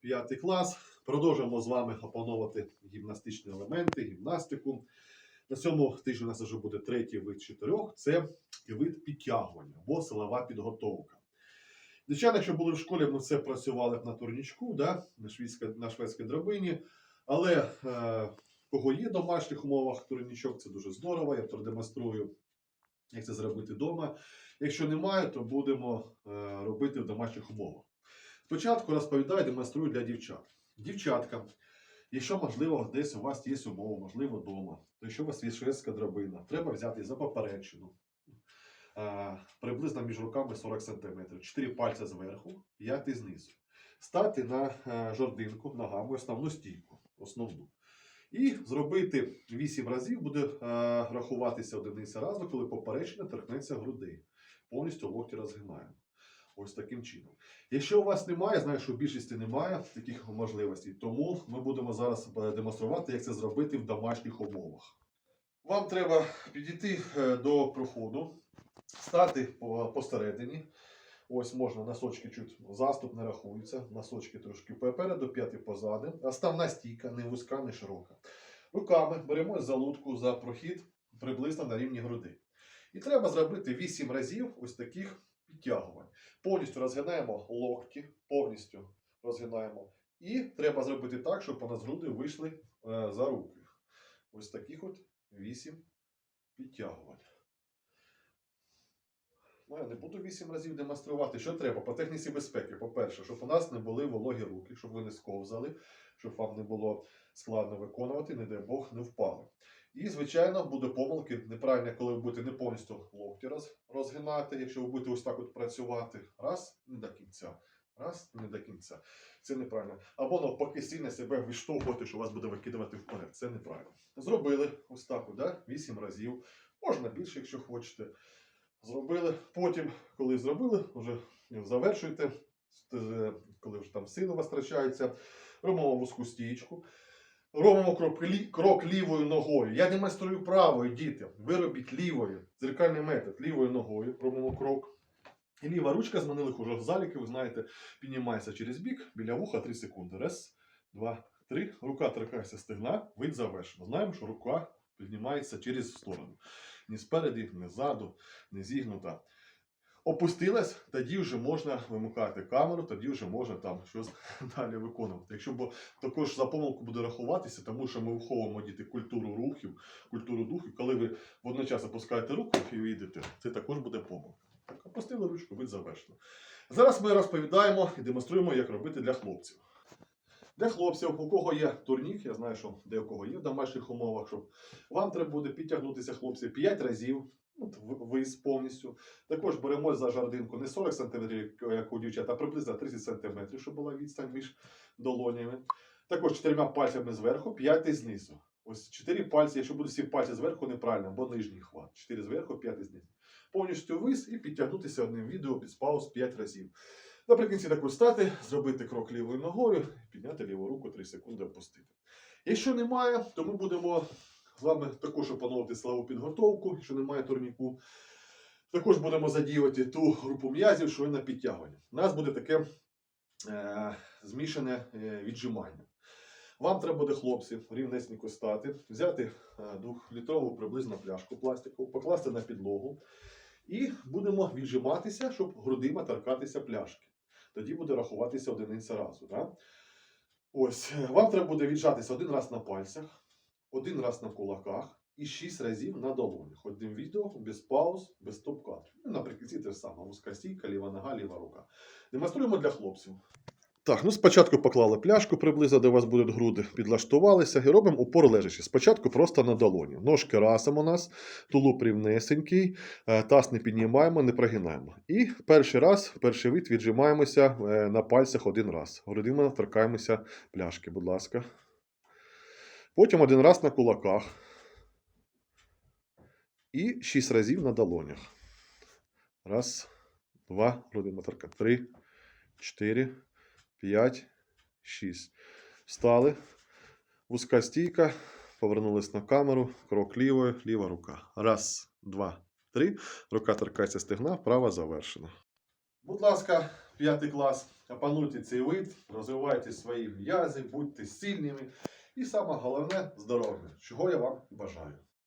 п'ятий клас. Продовжуємо з вами опановувати гімнастичні елементи, гімнастику. На цьому тижні у нас вже буде третій вид чотирьох. Це вид підтягування або силова підготовка. Звичайно, якщо були в школі, ми все працювали на турнічку, да? на, шведська, на шведській драбині. Але е, кого є в домашніх умовах турнічок, це дуже здорово. Я продемонструю, як це зробити вдома. Якщо немає, то будемо е, робити в домашніх умовах. Спочатку розповідаю, демонструю для дівчат. Дівчатка, якщо можливо, десь у вас є умова, можливо, вдома, то якщо у вас є шведська драбина, треба взяти за поперечину. Приблизно між руками 40 см. 4 пальця зверху, 5 знизу. Стати на е, жординку ногами основну стійку. Основну. І зробити 8 разів буде е, рахуватися одиниця разу, коли поперечина торкнеться грудей. Повністю локті розгинаємо. Ось таким чином. Якщо у вас немає, знаю, що в більшості немає таких можливостей, тому ми будемо зараз е, демонструвати, як це зробити в домашніх умовах. Вам треба підійти е, до проходу, стати посередині. Ось можна носочки чуть заступ не рахується, носочки трошки попереду, п'яти позади. Основна стійка, не вузька, не широка. Руками беремо за лутку за прохід приблизно на рівні груди. І треба зробити 8 разів ось таких підтягувань. Повністю розгинаємо локті, повністю розгинаємо. І треба зробити так, щоб у нас груди вийшли е, за руки. Ось таких от 8 підтягувань. Ну, я не буду 8 разів демонструвати. Що треба? По техніці безпеки. По-перше, щоб у нас не були вологі руки, щоб ви не сковзали, щоб вам не було складно виконувати, не дай Бог, не впали. І, звичайно, буде помилки неправильно, коли ви будете не повністю локті роз, розгинати, якщо ви будете ось так от працювати. Раз, не до кінця. Раз, не до кінця. Це неправильно. Або навпаки, сильно себе виштовхувати, що вас буде викидувати вперед. Це неправильно. Зробили ось так, да? 8 разів. Можна більше, якщо хочете. Зробили. Потім, коли зробили, вже завершуєте, коли вже там сили у робимо вузьку стічку. Робимо крок, лівою ногою. Я демонструю правою, діти. Ви робіть лівою. Дзеркальний метод лівою ногою. Робимо крок. І ліва ручка з манилих уже заліки, ви знаєте, піднімається через бік, біля вуха 3 секунди. Раз, два, три. Рука торкається стегна, вид завершено. Знаємо, що рука піднімається через сторону. Ні спереді, ні ззаду, не зігнута. Опустилась, тоді вже можна вимикати камеру, тоді вже можна там щось далі виконувати. Якщо бо також за помилку буде рахуватися, тому що ми виховуємо діти культуру рухів, культуру духів. Коли ви водночас опускаєте руку і ви йдете, це також буде помилка. Так, опустили ручку, вид завершено. Зараз ми розповідаємо і демонструємо, як робити для хлопців. Для хлопців, у кого є турнік, я знаю, що де у кого є в домашніх умовах, щоб вам треба буде підтягнутися, хлопці, 5 разів. От ви- вис повністю. Також беремо за жардинку не 40 см, як у дівчат, а приблизно 30 см, щоб була відстань між долонями. Також чотирма пальцями зверху, 5 знизу. Ось 4 пальці, якщо будуть всі пальці зверху, неправильно, бо нижній хват. 4 зверху, 5 знизу. Повністю вис і підтягнутися одним відео без пауз 5 разів. Наприкінці також стати, зробити крок лівою ногою, підняти ліву руку 3 секунди, опустити. Якщо немає, то ми будемо з вами також опановувати силову підготовку, якщо немає турніку. Також будемо задіювати ту групу м'язів, що є на підтягування. У нас буде таке е, змішане е, віджимання. Вам треба буде, хлопці, рівнесенько стати, взяти е, двохлітрову приблизно пляшку пластикову, покласти на підлогу і будемо віджиматися, щоб грудима торкатися пляшки. Тоді буде рахуватися одиниця разу. Да? Ось, вам треба буде віджатися один раз на пальцях, один раз на кулаках і шість разів на долонях. Одним відео, без пауз, без стоп-кадрів. Ну, наприкінці те ж саме. Вузька стійка, ліва нога, ліва рука. Демонструємо для хлопців. Так, ну спочатку поклали пляшку приблизно, де у вас будуть груди, підлаштувалися і робимо упор лежачи. Спочатку просто на долоні. Ножки разом у нас, тулуб рівнесенький, е, таз не піднімаємо, не прогинаємо. І перший раз, перший вид віджимаємося е, на пальцях один раз. Грудима торкаємося пляшки, будь ласка. Потім один раз на кулаках. І шість разів на долонях. Раз, два, грудима торка. Три, чотири, п'ять, шість. Встали. Вузька стійка. Повернулись на камеру. Крок лівою, ліва рука. Раз, два, три. Рука торкається стегна, права завершена. Будь ласка, п'ятий клас. опануйте цей вид, розвивайте свої м'язи, будьте сильними. І саме головне здоров'я, чого я вам бажаю.